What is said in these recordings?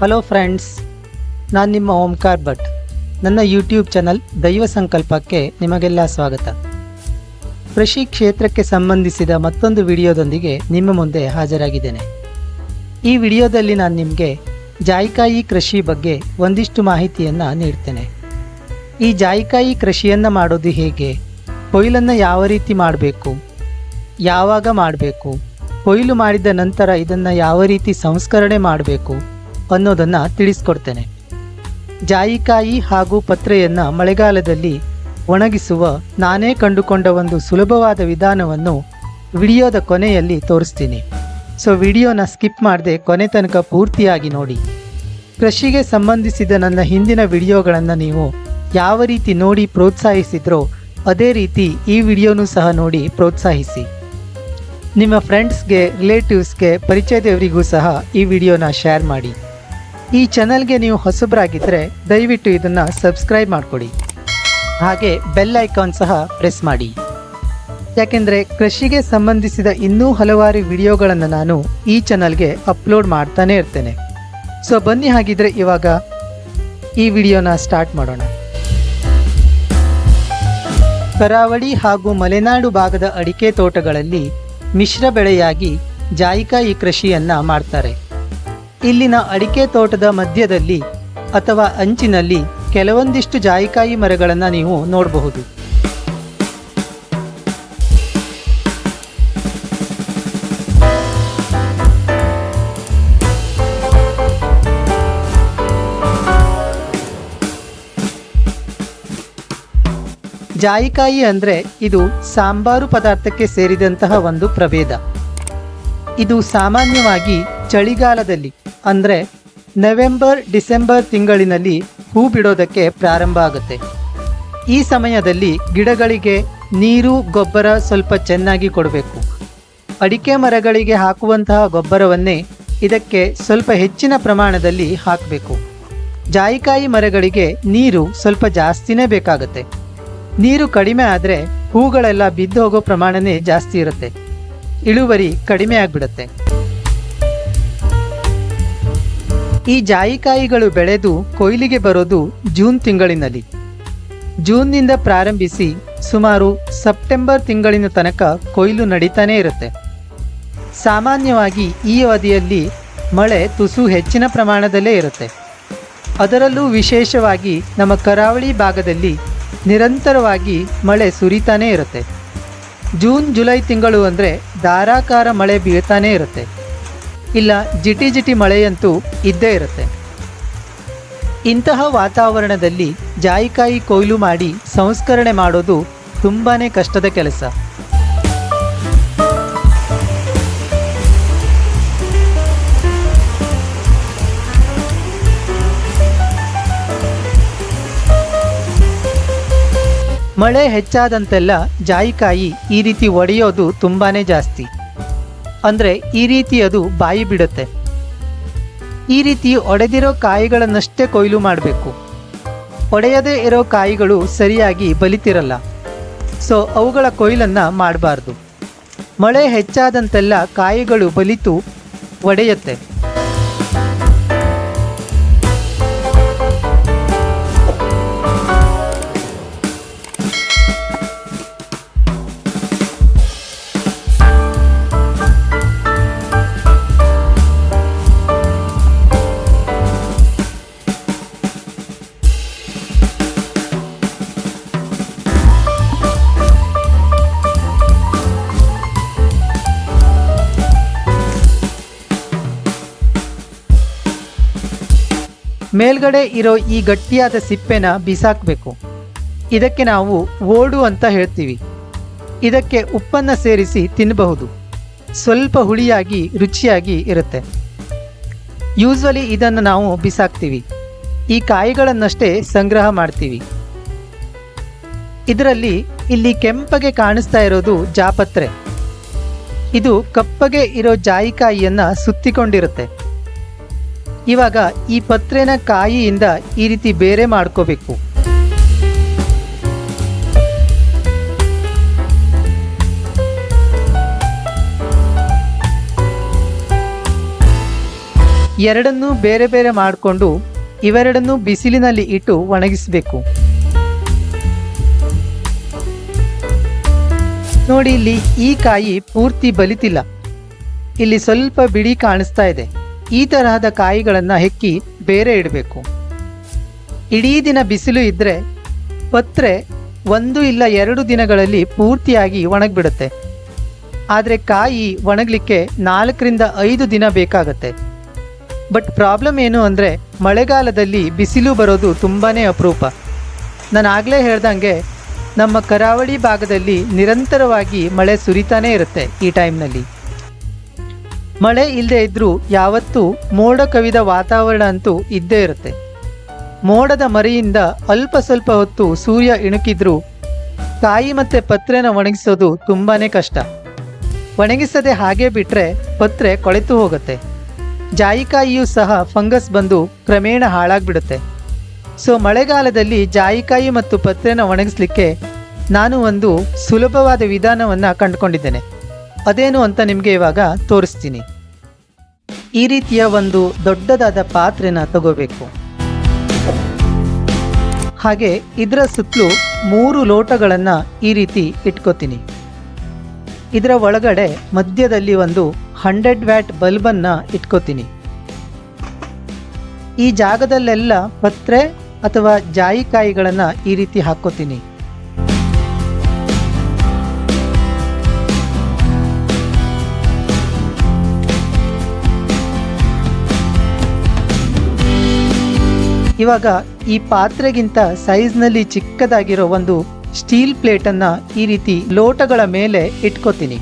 Hello friends ನಾನು ನಿಮ್ಮ ಓಂಕಾರ್ ಭಟ್. ನನ್ನ ಯೂಟ್ಯೂಬ್ ಚಾನಲ್ ದೈವ ಸಂಕಲ್ಪಕ್ಕೆ ನಿಮಗೆಲ್ಲ ಸ್ವಾಗತ. ಕೃಷಿ ಕ್ಷೇತ್ರಕ್ಕೆ ಸಂಬಂಧಿಸಿದ ಮತ್ತೊಂದು ವಿಡಿಯೋದೊಂದಿಗೆ ನಿಮ್ಮ ಮುಂದೆ ಹಾಜರಾಗಿದ್ದೇನೆ. ಈ ವಿಡಿಯೋದಲ್ಲಿ ನಾನು ನಿಮಗೆ ಜಾಯಿಕಾಯಿ ಕೃಷಿ ಬಗ್ಗೆ ಒಂದಿಷ್ಟು ಮಾಹಿತಿಯನ್ನು ನೀಡ್ತೇನೆ. ಈ ಜಾಯಿಕಾಯಿ ಕೃಷಿಯನ್ನು ಮಾಡೋದು ಹೇಗೆ? ಕೊಯ್ಲನ್ನು ಯಾವ ರೀತಿ ಮಾಡಬೇಕು? ಯಾವಾಗ ಮಾಡಬೇಕು? ಕೊಯ್ಲು ಮಾಡಿದ ನಂತರ ಇದನ್ನು ಯಾವ ರೀತಿ ಸಂಸ್ಕರಣೆ ಮಾಡಬೇಕು? ಅನ್ನೋದನ್ನು ತಿಳಿಸ್ಕೊಡ್ತೇನೆ. ಜಾಯಿಕಾಯಿ ಹಾಗೂ ಪತ್ರೆಯನ್ನು ಮಳೆಗಾಲದಲ್ಲಿ ಒಣಗಿಸುವ ನಾನೇ ಕಂಡುಕೊಂಡ ಒಂದು ಸುಲಭವಾದ ವಿಧಾನವನ್ನು ವಿಡಿಯೋದ ಕೊನೆಯಲ್ಲಿ ತೋರಿಸ್ತೀನಿ. ಸೊ, ವಿಡಿಯೋನ ಸ್ಕಿಪ್ ಮಾಡದೆ ಕೊನೆ ತನಕ ಪೂರ್ತಿಯಾಗಿ ನೋಡಿ. ಕೃಷಿಗೆ ಸಂಬಂಧಿಸಿದ ನನ್ನ ಹಿಂದಿನ ವಿಡಿಯೋಗಳನ್ನು ನೀವು ಯಾವ ರೀತಿ ನೋಡಿ ಪ್ರೋತ್ಸಾಹಿಸಿದ್ರೋ ಅದೇ ರೀತಿ ಈ ವಿಡಿಯೋನೂ ಸಹ ನೋಡಿ ಪ್ರೋತ್ಸಾಹಿಸಿ. ನಿಮ್ಮ ಫ್ರೆಂಡ್ಸ್ಗೆ, ರಿಲೇಟಿವ್ಸ್ಗೆ, ಪರಿಚಯದವರಿಗೂ ಸಹ ಈ ವಿಡಿಯೋನ ಶೇರ್ ಮಾಡಿ. ಈ ಚಾನಲ್ಗೆ ನೀವು ಹೊಸಬರಾಗಿದ್ದರೆ ದಯವಿಟ್ಟು ಇದನ್ನು ಸಬ್ಸ್ಕ್ರೈಬ್ ಮಾಡಿಕೊಡಿ. ಹಾಗೆ ಬೆಲ್ ಐಕಾನ್ ಸಹ ಪ್ರೆಸ್ ಮಾಡಿ. ಯಾಕೆಂದರೆ ಕೃಷಿಗೆ ಸಂಬಂಧಿಸಿದ ಇನ್ನೂ ಹಲವಾರು ವಿಡಿಯೋಗಳನ್ನು ನಾನು ಈ ಚಾನಲ್ಗೆ ಅಪ್ಲೋಡ್ ಮಾಡ್ತಾನೆ ಇರ್ತೇನೆ. ಸೊ ಬನ್ನಿ ಹಾಗಿದ್ರೆ ಇವಾಗ ಈ ವಿಡಿಯೋನ ಸ್ಟಾರ್ಟ್ ಮಾಡೋಣ. ಕರಾವಳಿ ಹಾಗೂ ಮಲೆನಾಡು ಭಾಗದ ಅಡಿಕೆ ತೋಟಗಳಲ್ಲಿ ಮಿಶ್ರ ಬೆಳೆಯಾಗಿ ಜಾಯಿಕಾಯಿ ಕೃಷಿಯನ್ನು ಮಾಡ್ತಾರೆ. ಇಲ್ಲಿನ ಅಡಿಕೆ ತೋಟದ ಮಧ್ಯದಲ್ಲಿ ಅಥವಾ ಅಂಚಿನಲ್ಲಿ ಕೆಲವೊಂದಿಷ್ಟು ಜಾಯಿಕಾಯಿ ಮರಗಳನ್ನು ನೀವು ನೋಡಬಹುದು. ಜಾಯಿಕಾಯಿ ಅಂದರೆ ಇದು ಸಾಂಬಾರು ಪದಾರ್ಥಕ್ಕೆ ಸೇರಿದಂತಹ ಒಂದು ಪ್ರಭೇದ. ಇದು ಸಾಮಾನ್ಯವಾಗಿ ಚಳಿಗಾಲದಲ್ಲಿ, ಅಂದರೆ ನವೆಂಬರ್, ಡಿಸೆಂಬರ್ ತಿಂಗಳಿನಲ್ಲಿ ಹೂ ಬಿಡೋದಕ್ಕೆ ಪ್ರಾರಂಭ ಆಗುತ್ತೆ. ಈ ಸಮಯದಲ್ಲಿ ಗಿಡಗಳಿಗೆ ನೀರು, ಗೊಬ್ಬರ ಸ್ವಲ್ಪ ಚೆನ್ನಾಗಿ ಕೊಡಬೇಕು. ಅಡಿಕೆ ಮರಗಳಿಗೆ ಹಾಕುವಂತಹ ಗೊಬ್ಬರವನ್ನೇ ಇದಕ್ಕೆ ಸ್ವಲ್ಪ ಹೆಚ್ಚಿನ ಪ್ರಮಾಣದಲ್ಲಿ ಹಾಕಬೇಕು. ಜಾಯಿಕಾಯಿ ಮರಗಳಿಗೆ ನೀರು ಸ್ವಲ್ಪ ಜಾಸ್ತಿನೇ ಬೇಕಾಗುತ್ತೆ. ನೀರು ಕಡಿಮೆ ಆದರೆ ಹೂಗಳೆಲ್ಲ ಬಿದ್ದು ಹೋಗೋ ಪ್ರಮಾಣನೇ ಜಾಸ್ತಿ ಇರುತ್ತೆ. ಇಳುವರಿ ಕಡಿಮೆ ಆಗಿಬಿಡುತ್ತೆ. ಈ ಜಾಯಿಕಾಯಿಗಳು ಬೆಳೆದು ಕೊಯ್ಲಿಗೆ ಬರೋದು ಜೂನ್ ತಿಂಗಳಿನಲ್ಲಿ. ಜೂನ್ನಿಂದ ಪ್ರಾರಂಭಿಸಿ ಸುಮಾರು ಸೆಪ್ಟೆಂಬರ್ ತಿಂಗಳಿನ ತನಕ ಕೊಯ್ಲು ನಡೀತಾನೇ ಇರುತ್ತೆ. ಸಾಮಾನ್ಯವಾಗಿ ಈ ಅವಧಿಯಲ್ಲಿ ಮಳೆ ತುಸು ಹೆಚ್ಚಿನ ಪ್ರಮಾಣದಲ್ಲೇ ಇರುತ್ತೆ. ಅದರಲ್ಲೂ ವಿಶೇಷವಾಗಿ ನಮ್ಮ ಕರಾವಳಿ ಭಾಗದಲ್ಲಿ ನಿರಂತರವಾಗಿ ಮಳೆ ಸುರಿತಾನೇ ಇರುತ್ತೆ. ಜೂನ್, ಜುಲೈ ತಿಂಗಳು ಅಂದರೆ ಧಾರಾಕಾರ ಮಳೆ ಬೀಳ್ತಾನೇ ಇರುತ್ತೆ. ಇಲ್ಲ ಜಿಟಿ ಜಿಟಿ ಮಳೆಯಂತೂ ಇದ್ದೇ ಇರುತ್ತೆ. ಇಂತಹ ವಾತಾವರಣದಲ್ಲಿ ಜಾಯಿಕಾಯಿ ಕೊಯ್ಲು ಮಾಡಿ ಸಂಸ್ಕರಣೆ ಮಾಡೋದು ತುಂಬಾ ಕಷ್ಟದ ಕೆಲಸ. ಮಳೆ ಹೆಚ್ಚಾದಂತೆಲ್ಲ ಜಾಯಿಕಾಯಿ ಈ ರೀತಿ ಒಡೆಯೋದು ತುಂಬಾ ಜಾಸ್ತಿ. ಅಂದರೆ ಈ ರೀತಿ ಅದು ಬಾಯಿ ಬಿಡುತ್ತೆ. ಈ ರೀತಿ ಒಡೆದಿರೋ ಕಾಯಿಗಳನ್ನಷ್ಟೇ ಕೊಯ್ಲು ಮಾಡಬೇಕು. ಒಡೆಯದೇ ಇರೋ ಕಾಯಿಗಳು ಸರಿಯಾಗಿ ಬಲಿತಿರಲ್ಲ. ಸೊ ಅವುಗಳ ಕೊಯ್ಲನ್ನು ಮಾಡಬಾರ್ದು. ಮಳೆ ಹೆಚ್ಚಾದಂತೆಲ್ಲ ಕಾಯಿಗಳು ಬಲಿತು ಒಡೆಯುತ್ತೆ. ಮೇಲ್ಗಡೆ ಇರೋ ಈ ಗಟ್ಟಿಯಾದ ಸಿಪ್ಪೆನ ಬಿಸಾಕಬೇಕು. ಇದಕ್ಕೆ ನಾವು ಓಡು ಅಂತ ಹೇಳ್ತೀವಿ. ಇದಕ್ಕೆ ಉಪ್ಪನ್ನು ಸೇರಿಸಿ ತಿನ್ನಬಹುದು ಸ್ವಲ್ಪ ಹುಳಿಯಾಗಿ, ರುಚಿಯಾಗಿ ಇರುತ್ತೆ. ಯೂಸ್ವಲಿ ಇದನ್ನು ನಾವು ಬಿಸಾಕ್ತೀವಿ. ಈ ಕಾಯಿಗಳನ್ನಷ್ಟೇ ಸಂಗ್ರಹ ಮಾಡ್ತೀವಿ. ಇದರಲ್ಲಿ ಇಲ್ಲಿ ಕೆಂಪಗೆ ಕಾಣಿಸ್ತಾ ಇರೋದು ಜಾಪತ್ರೆ. ಇದು ಕಪ್ಪಗೆ ಇರೋ ಜಾಯಿಕಾಯಿಯನ್ನು ಸುತ್ತಿಕೊಂಡಿರುತ್ತೆ. ಇವಾಗ ಈ ಪತ್ರೆನ ಕಾಯಿಯಿಂದ ಈ ರೀತಿ ಬೇರೆ ಮಾಡ್ಕೋಬೇಕು. ಎರಡನ್ನೂ ಬೇರೆ ಬೇರೆ ಮಾಡಿಕೊಂಡು ಇವೆರಡನ್ನೂ ಬಿಸಿಲಿನಲ್ಲಿ ಇಟ್ಟು ಒಣಗಿಸಬೇಕು. ನೋಡಿ ಇಲ್ಲಿ ಈ ಕಾಯಿ ಪೂರ್ತಿ ಬಲಿತಿಲ್ಲ. ಇಲ್ಲಿ ಸ್ವಲ್ಪ ಬಿಡಿ ಕಾಣಿಸ್ತಾ ಇದೆ. ಈ ತರಹದ ಕಾಯಿಗಳನ್ನು ಹೆಕ್ಕಿ ಬೇರೆ ಇಡಬೇಕು. ಇಡೀ ದಿನ ಬಿಸಿಲು ಇದ್ದರೆ ಪತ್ರೆ ಒಂದು ಇಲ್ಲ ಎರಡು ದಿನಗಳಲ್ಲಿ ಪೂರ್ತಿಯಾಗಿ ಒಣಗಿಬಿಡುತ್ತೆ. ಆದರೆ ಕಾಯಿ ಒಣಗಲಿಕ್ಕೆ ನಾಲ್ಕರಿಂದ ಐದು ದಿನ ಬೇಕಾಗತ್ತೆ. ಬಟ್ ಪ್ರಾಬ್ಲಮ್ ಏನು ಅಂದರೆ ಮಳೆಗಾಲದಲ್ಲಿ ಬಿಸಿಲು ಬರೋದು ತುಂಬಾ ಅಪರೂಪ. ನಾನು ಆಗಲೇ ಹೇಳ್ದಂಗೆ ನಮ್ಮ ಕರಾವಳಿ ಭಾಗದಲ್ಲಿ ನಿರಂತರವಾಗಿ ಮಳೆ ಸುರಿತಾನೇ ಇರುತ್ತೆ ಈ ಟೈಮ್ನಲ್ಲಿ ಮಳೆ ಇಲ್ಲದೆ ಇದ್ದರೂ ಯಾವತ್ತೂ ಮೋಡ ಕವಿದ ವಾತಾವರಣ ಅಂತೂ ಇದ್ದೇ ಇರುತ್ತೆ. ಮೋಡದ ಮರಿಯಿಂದ ಅಲ್ಪ ಸ್ವಲ್ಪ ಹೊತ್ತು ಸೂರ್ಯ ಇಣುಕಿದ್ರೂ ಕಾಯಿ ಮತ್ತು ಪತ್ರೆನ ಒಣಗಿಸೋದು ತುಂಬಾ ಕಷ್ಟ. ಒಣಗಿಸದೆ ಹಾಗೆ ಬಿಟ್ಟರೆ ಪತ್ರೆ ಕೊಳೆತು ಹೋಗುತ್ತೆ. ಜಾಯಿಕಾಯಿಯೂ ಸಹ ಫಂಗಸ್ ಬಂದು ಕ್ರಮೇಣ ಹಾಳಾಗ್ಬಿಡುತ್ತೆ. ಸೊ ಮಳೆಗಾಲದಲ್ಲಿ ಜಾಯಿಕಾಯಿ ಮತ್ತು ಪತ್ರೆನ ಒಣಗಿಸ್ಲಿಕ್ಕೆ ನಾನು ಒಂದು ಸುಲಭವಾದ ವಿಧಾನವನ್ನು ಕಂಡುಕೊಂಡಿದ್ದೇನೆ. ಅದೇನು ಅಂತ ನಿಮಗೆ ಇವಾಗ ತೋರಿಸ್ತೀನಿ. ಈ ರೀತಿಯ ಒಂದು ದೊಡ್ಡದಾದ ಪಾತ್ರೆನ ತಗೋಬೇಕು. ಹಾಗೆ ಇದರ ಸುತ್ತಲೂ ಮೂರು ಲೋಟಗಳನ್ನು ಈ ರೀತಿ ಇಟ್ಕೋತೀನಿ. ಇದರ ಒಳಗಡೆ ಮಧ್ಯದಲ್ಲಿ ಒಂದು ಹಂಡ್ರೆಡ್ ವ್ಯಾಟ್ ಬಲ್ಬನ್ನು ಇಟ್ಕೋತೀನಿ. ಈ ಜಾಗದಲ್ಲೆಲ್ಲ ಪತ್ರೆ ಅಥವಾ ಜಾಯಿಕಾಯಿಗಳನ್ನು ಈ ರೀತಿ ಹಾಕ್ಕೋತೀನಿ. ಇವಾಗ ಈ ಪಾತ್ರೆಗಿಂತ ಸೈಜ್ನಲ್ಲಿ ಚಿಕ್ಕದಾಗಿರೋ ಒಂದು ಸ್ಟೀಲ್ ಪ್ಲೇಟನ್ನು ಈ ರೀತಿ ಲೋಟಗಳ ಮೇಲೆ ಇಟ್ಕೋತೀನಿ.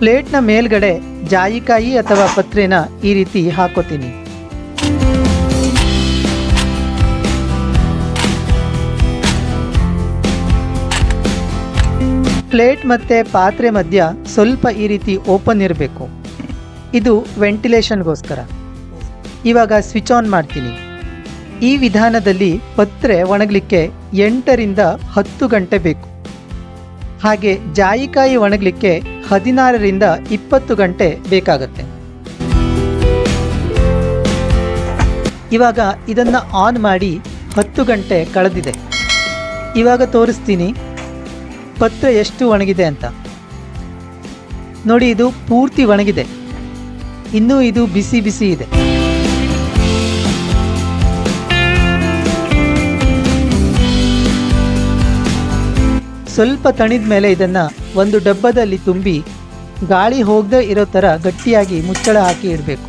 ಪ್ಲೇಟ್ನ ಮೇಲ್ಗಡೆ ಜಾಯಿಕಾಯಿ ಅಥವಾ ಪತ್ರೆನ ಈ ರೀತಿ ಹಾಕೋತೀನಿ. ಪ್ಲೇಟ್ ಮತ್ತು ಪಾತ್ರೆ ಮಧ್ಯ ಸ್ವಲ್ಪ ಈ ರೀತಿ ಓಪನ್ ಇರಬೇಕು. ಇದು ವೆಂಟಿಲೇಷನ್ಗೋಸ್ಕರ. ಇವಾಗ ಸ್ವಿಚ್ ಆನ್ ಮಾಡ್ತೀನಿ. ಈ ವಿಧಾನದಲ್ಲಿ ಪತ್ರೆ ಒಣಗಲಿಕ್ಕೆ ಎಂಟರಿಂದ ಹತ್ತು ಗಂಟೆ ಬೇಕು. ಹಾಗೆ ಜಾಯಿಕಾಯಿ ಒಣಗಲಿಕ್ಕೆ ಹದಿನಾರರಿಂದ ಇಪ್ಪತ್ತು ಗಂಟೆ ಬೇಕಾಗತ್ತೆ. ಇವಾಗ ಇದನ್ನು ಆನ್ ಮಾಡಿ ಹತ್ತು ಗಂಟೆ ಕಳೆದಿದೆ. ಇವಾಗ ತೋರಿಸ್ತೀನಿ ಪತ್ರೆ ಎಷ್ಟು ಒಣಗಿದೆ ಅಂತ. ನೋಡಿ ಇದು ಪೂರ್ತಿ ಒಣಗಿದೆ. ಇನ್ನೂ ಇದು ಬಿಸಿ ಬಿಸಿ ಇದೆ. ಸ್ವಲ್ಪ ತಣಿದ ಮೇಲೆ ಇದನ್ನು ಒಂದು ಡಬ್ಬದಲ್ಲಿ ತುಂಬಿ ಗಾಳಿ ಹೋಗದೆ ಇರೋ ಥರ ಗಟ್ಟಿಯಾಗಿ ಮುಚ್ಚಳ ಹಾಕಿ ಇಡಬೇಕು.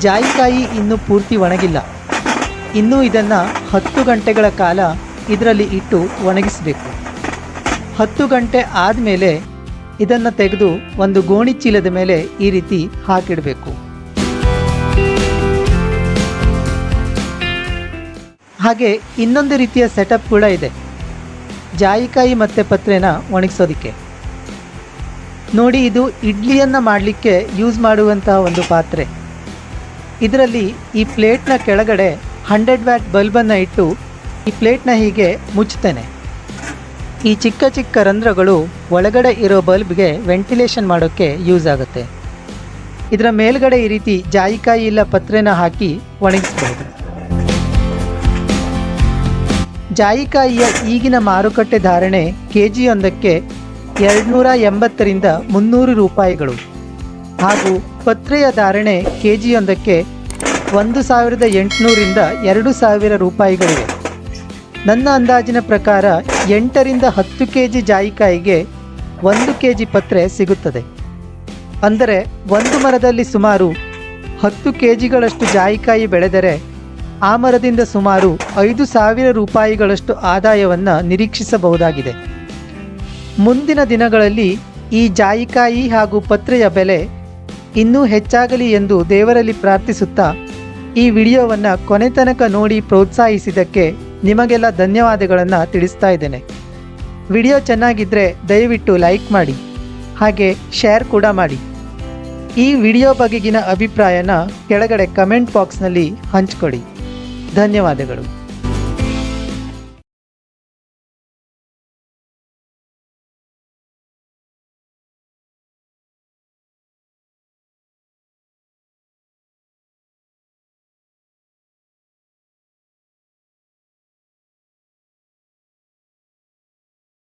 ಜಾಯಿಕಾಯಿ ಇನ್ನೂ ಪೂರ್ತಿ ಒಣಗಿಲ್ಲ. ಇನ್ನೂ ಇದನ್ನು ಹತ್ತು ಗಂಟೆಗಳ ಕಾಲ ಇದರಲ್ಲಿ ಇಟ್ಟು ಒಣಗಿಸಬೇಕು. ಹತ್ತು ಗಂಟೆ ಆದಮೇಲೆ ಇದನ್ನು ತೆಗೆದು ಒಂದು ಗೋಣಿ ಚೀಲದ ಮೇಲೆ ಈ ರೀತಿ ಹಾಕಿಡಬೇಕು. ಹಾಗೆ ಇನ್ನೊಂದು ರೀತಿಯ ಸೆಟಪ್ ಕೂಡ ಇದೆ. ಜಾಯಿಕಾಯಿ ಮತ್ತು ಪತ್ರೆನ ಒಣಗಿಸೋದಕ್ಕೆ. ನೋಡಿ ಇದು ಇಡ್ಲಿಯನ್ನು ಮಾಡಲಿಕ್ಕೆ ಯೂಸ್ ಮಾಡುವಂತಹ ಒಂದು ಪಾತ್ರೆ. ಇದರಲ್ಲಿ ಈ ಪ್ಲೇಟ್ನ ಕೆಳಗಡೆ ಹಂಡ್ರೆಡ್ ವ್ಯಾಟ್ ಬಲ್ಬನ್ನು ಇಟ್ಟು ಈ ಪ್ಲೇಟ್ನ ಹೀಗೆ ಮುಚ್ತೇನೆ ಈ ಚಿಕ್ಕ ಚಿಕ್ಕ ರಂಧ್ರಗಳು ಒಳಗಡೆ ಇರೋ ಬಲ್ಬ್ಗೆ ವೆಂಟಿಲೇಷನ್ ಮಾಡೋಕ್ಕೆ ಯೂಸ್ ಆಗುತ್ತೆ. ಇದರ ಮೇಲ್ಗಡೆ ಈ ರೀತಿ ಜಾಯಿಕಾಯಿ ಇಲ್ಲ ಪತ್ರೆನ ಹಾಕಿ ಒಣಗಿಸ್ಬೋದು. ಜಾಯಿಕಾಯಿಯ ಈಗಿನ ಮಾರುಕಟ್ಟೆ ಧಾರಣೆ ಕೆ ಜಿಯೊಂದಕ್ಕೆ ಎರಡುನೂರ ಎಂಬತ್ತರಿಂದ ಮುನ್ನೂರು ರೂಪಾಯಿಗಳು. ಹಾಗೂ ಪತ್ರೆಯ ಧಾರಣೆ ಕೆ ಜಿಯೊಂದಕ್ಕೆ ಒಂದು ಸಾವಿರದ ಎಂಟುನೂರಿಂದ ಎರಡು ಸಾವಿರ ರೂಪಾಯಿಗಳಿವೆ. ನನ್ನ ಅಂದಾಜಿನ ಪ್ರಕಾರ ಎಂಟರಿಂದ ಹತ್ತು ಕೆ ಜಿ ಜಾಯಿಕಾಯಿಗೆ ಒಂದು ಕೆ ಜಿ ಪತ್ರೆ ಸಿಗುತ್ತದೆ. ಅಂದರೆ ಒಂದು ಮರದಲ್ಲಿ ಸುಮಾರು ಹತ್ತು ಕೆ ಜಿಗಳಷ್ಟು ಜಾಯಿಕಾಯಿ ಬೆಳೆದರೆ ಆ ಮರದಿಂದ ಸುಮಾರು ಐದು ಸಾವಿರ ರೂಪಾಯಿಗಳಷ್ಟು ಆದಾಯವನ್ನು ನಿರೀಕ್ಷಿಸಬಹುದಾಗಿದೆ. ಮುಂದಿನ ದಿನಗಳಲ್ಲಿ ಈ ಜಾಯಿಕಾಯಿ ಹಾಗೂ ಪತ್ರೆಯ ಬೆಲೆ ಇನ್ನೂ ಹೆಚ್ಚಾಗಲಿ ಎಂದು ದೇವರಲ್ಲಿ ಪ್ರಾರ್ಥಿಸುತ್ತಾ ಈ ವಿಡಿಯೋವನ್ನು ಕೊನೆತನಕ ನೋಡಿ ಪ್ರೋತ್ಸಾಹಿಸಿದ್ದಕ್ಕೆ ನಿಮಗೆಲ್ಲ ಧನ್ಯವಾದಗಳನ್ನು ತಿಳಿಸ್ತಾ ಇದ್ದೇನೆ. ವಿಡಿಯೋ ಚೆನ್ನಾಗಿದ್ದರೆ ದಯವಿಟ್ಟು ಲೈಕ್ ಮಾಡಿ, ಹಾಗೆ ಶೇರ್ ಕೂಡ ಮಾಡಿ. ಈ ವಿಡಿಯೋ ಬಗೆಗಿನ ಅಭಿಪ್ರಾಯನ ಕೆಳಗಡೆ ಕಮೆಂಟ್ ಬಾಕ್ಸ್ನಲ್ಲಿ ಹಂಚ್ಕೊಡಿ. ಧನ್ಯವಾದಗಳು.